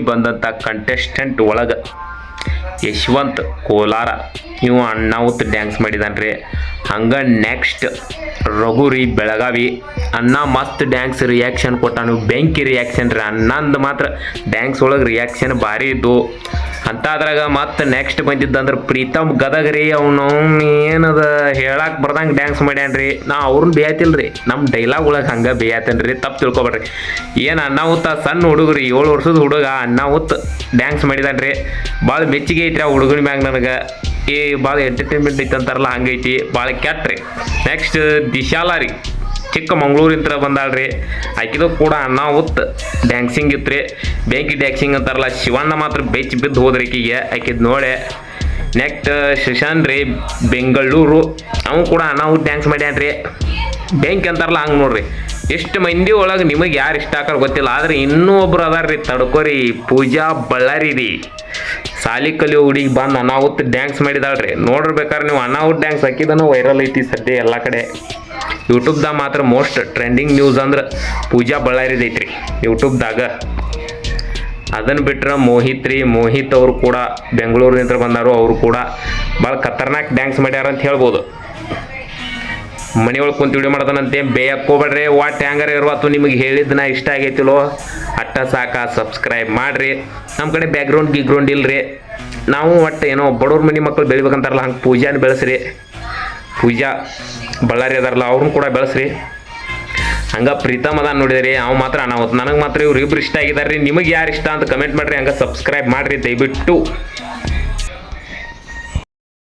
ಬಂದಂಥ ಕಂಟೆಸ್ಟೆಂಟ್ ಒಳಗೆ ಯಶವಂತ್ ಕೋಲಾರ, ಇವ ಅಣ್ಣಾವುತ್ ಡ್ಯಾನ್ಸ್ ಮಾಡಿದಾನ್ರಿ. ಹಂಗೆ ನೆಕ್ಸ್ಟ್ ರಘುರಿ ಬೆಳಗಾವಿ, ಅಣ್ಣ ಮಸ್ತ್ ಡ್ಯಾನ್ಸ್ ರಿಯಾಕ್ಷನ್ ಕೊಟ್ಟಾನು. ಬೆಂಕಿ ರಿಯಾಕ್ಷನ್ ರೀ. ಅಣ್ಣಂದು ಮಾತ್ರ ಡ್ಯಾನ್ಸ್ ಒಳಗೆ ರಿಯಾಕ್ಷನ್ ಭಾರಿ ಇದ್ದು ಅಂತಾದ್ರಾಗ ಮತ್ತೆ ನೆಕ್ಸ್ಟ್ ಬಂದಿದ್ದಂದ್ರೆ ಪ್ರೀತಮ್ ಗದಗ ರೀ ಅವನು ಏನದ ಹೇಳಕ್ಕೆ ಬರ್ದಂಗೆ ಡ್ಯಾನ್ಸ್ ಮಾಡ್ಯಾನ್ರಿ. ನಾ ಅವ್ರನ್ನ ಬೇಯತಿಲ್ರಿ ನಮ್ಮ ಡೈಲಾಗ್ ಒಳಗೆ ಹಂಗೆ ಬೇಯತ್ತೇನ್ರಿ ತಪ್ಪು ತಿಳ್ಕೊಬೇಡ್ರಿ. ಏನು ಹುತ್ತ ಸಣ್ಣ ಹುಡುಗ್ರಿ, ಏಳು ವರ್ಷದ ಹುಡುಗ ಅಣ್ಣಾವುತ್ ಡ್ಯಾನ್ಸ್ ಮಾಡಿದಾನ್ರಿ. ಭಾಳ ಮೆಚ್ಚಿಗೆ ಐತ್ರಿ ಆ ಹುಡುಗನ ಮ್ಯಾಗ ನನಗೆ. ಏ ಭಾಳ ಎಂಟರ್ಟೈನ್ಮೆಂಟ್ ಐತೆ ಅಂತಾರಲ್ಲ ಹಂಗೈತಿ ಭಾಳ ಕೆಟ್ಟ್ರಿ ನೆಕ್ಸ್ಟ್ ದಿಶಾಲ ರೀ. ಚಿಕ್ಕಮಂಗ್ಳೂರಿಂತ್ರ ಬಂದಾಳ್ರಿ. ಆಕಿದು ಕೂಡ ಅಣ್ಣಾವುತ್ ಡ್ಯಾನ್ಸಿಂಗ್ ಇತ್ತು ರೀ ಬೆಂಕಿ ಡ್ಯಾನ್ಸಿಂಗ್ ಅಂತಾರಲ್ಲ, ಶಿವಣ್ಣ ಮಾತ್ರ ಬೆಚ್ಚಿ ಬಿದ್ದು ಹೋದ್ರಿ ಆಕಿಗೆ. ಆಕಿದ್ ನೋಡೆ. ನೆಕ್ಸ್ಟ್ ಶಶಾನ್ ರೀ, ಬೆಂಗಳೂರು. ಅವನು ಕೂಡ ಅನಾಹುತ್ ಡ್ಯಾನ್ಸ್ ಮಾಡ್ಯಾನ್ರಿ. ಬೆಂಕಿ ಅಂತಾರಲ್ಲ, ಹಂಗೆ ನೋಡ್ರಿ. ಎಷ್ಟು ಮಂದಿ ಒಳಗೆ ನಿಮಗೆ ಯಾರು ಇಷ್ಟ ಆಕಾರ ಗೊತ್ತಿಲ್ಲ, ಆದ್ರೆ ಇನ್ನೂ ಒಬ್ರು ಅದಾರ ರೀ ತಡ್ಕೋರಿ, ಪೂಜಾ ಬಳ್ಳಾರಿ ರೀ. ಸಾಲಿ ಕಲಿಯೋ ಹುಡುಗಿ ಬಂದು ಅನಾಹುತ್ ಡ್ಯಾನ್ಸ್ ಮಾಡಿದಾಳ್ರಿ. ನೋಡಿರ್ಬೇಕಾದ್ರೆ ನೀವು ಅನಾಹುತ್ ಡ್ಯಾನ್ಸ್ ಹಾಕಿದನು ವೈರಲ್ ಐತಿ ಸದ್ಯ ಎಲ್ಲ ಕಡೆ. ಯೂಟ್ಯೂಬ್ದಾಗ ಮಾತ್ರ ಮೋಸ್ಟ್ ಟ್ರೆಂಡಿಂಗ್ ನ್ಯೂಸ್ ಅಂದ್ರೆ ಪೂಜಾ ಬಳ್ಳಾರಿದೈತ್ರಿ ಯೂಟ್ಯೂಬ್ದಾಗ ಅದನ್ನು ಬಿಟ್ಟರೆ ಮೋಹಿತ್ ರೀ, ಮೋಹಿತ್ ಅವರು ಕೂಡ ಬೆಂಗಳೂರಿನಿಂದ ಬಂದರು, ಅವರು ಕೂಡ ಭಾಳ ಖತರ್ನಾಕ್ ಡ್ಯಾನ್ಸ್ ಮಾಡ್ಯಾರ ಅಂತ ಹೇಳ್ಬೋದು. ಮನೆಯೊಳಗೆ ಕುಂತು ವಿಡಿಯೋ ಮಾಡ್ತಾನಂತೆ ಬೇಯಕ್ಕೆ ಹೋಗ್ಬೇಡ್ರಿ ವಾಟ್ ಟ್ಯಾಂಗರ್ ಇರುವ ಅಥವಾ ನಿಮಗೆ ಹೇಳಿದ್ದು ನಾ ಇಷ್ಟ ಆಗೈತಿಲೋ. ಅಟ್ಟ ಸಾಕ ಸಬ್ಸ್ಕ್ರೈಬ್ ಮಾಡಿರಿ. ನಮ್ಮ ಕಡೆ ಬ್ಯಾಕ್ಗ್ರೌಂಡ್ ಗಿಗ್ರೌಂಡ್ ಇಲ್ರಿ. ನಾವು ಒಟ್ಟು ಏನೋ ಬಡವ್ರ ಮನೆ ಮಕ್ಕಳು ಬೆಳಿಬೇಕಂತಾರಲ್ಲ, ಹಂಗೆ ಪೂಜಾನ ಬೆಳೆಸ್ರಿ. ಪೂಜಾ ಬಳ್ಳಾರಿ ಅದಾರಲ್ಲ, ಅವ್ರನ್ನ ಕೂಡ ಬೆಳೆಸ್ರಿ. ಹಂಗೆ ಪ್ರೀತಮ್ ಅದ ನೋಡಿದ್ರಿ, ಅವ್ ಮಾತ್ರ ಅನಾಹುತ್. ನನಗೆ ಮಾತ್ರ ಇವ್ರು ಇಬ್ರು ಇಷ್ಟ ಆಗಿದಾರೆ ನಿಮಗೆ ಯಾರು ಇಷ್ಟ ಅಂತ ಕಮೆಂಟ್ ಮಾಡ್ರಿ, ಹಂಗೆ ಸಬ್ಸ್ಕ್ರೈಬ್ ಮಾಡ್ರಿ ದಯವಿಟ್ಟು.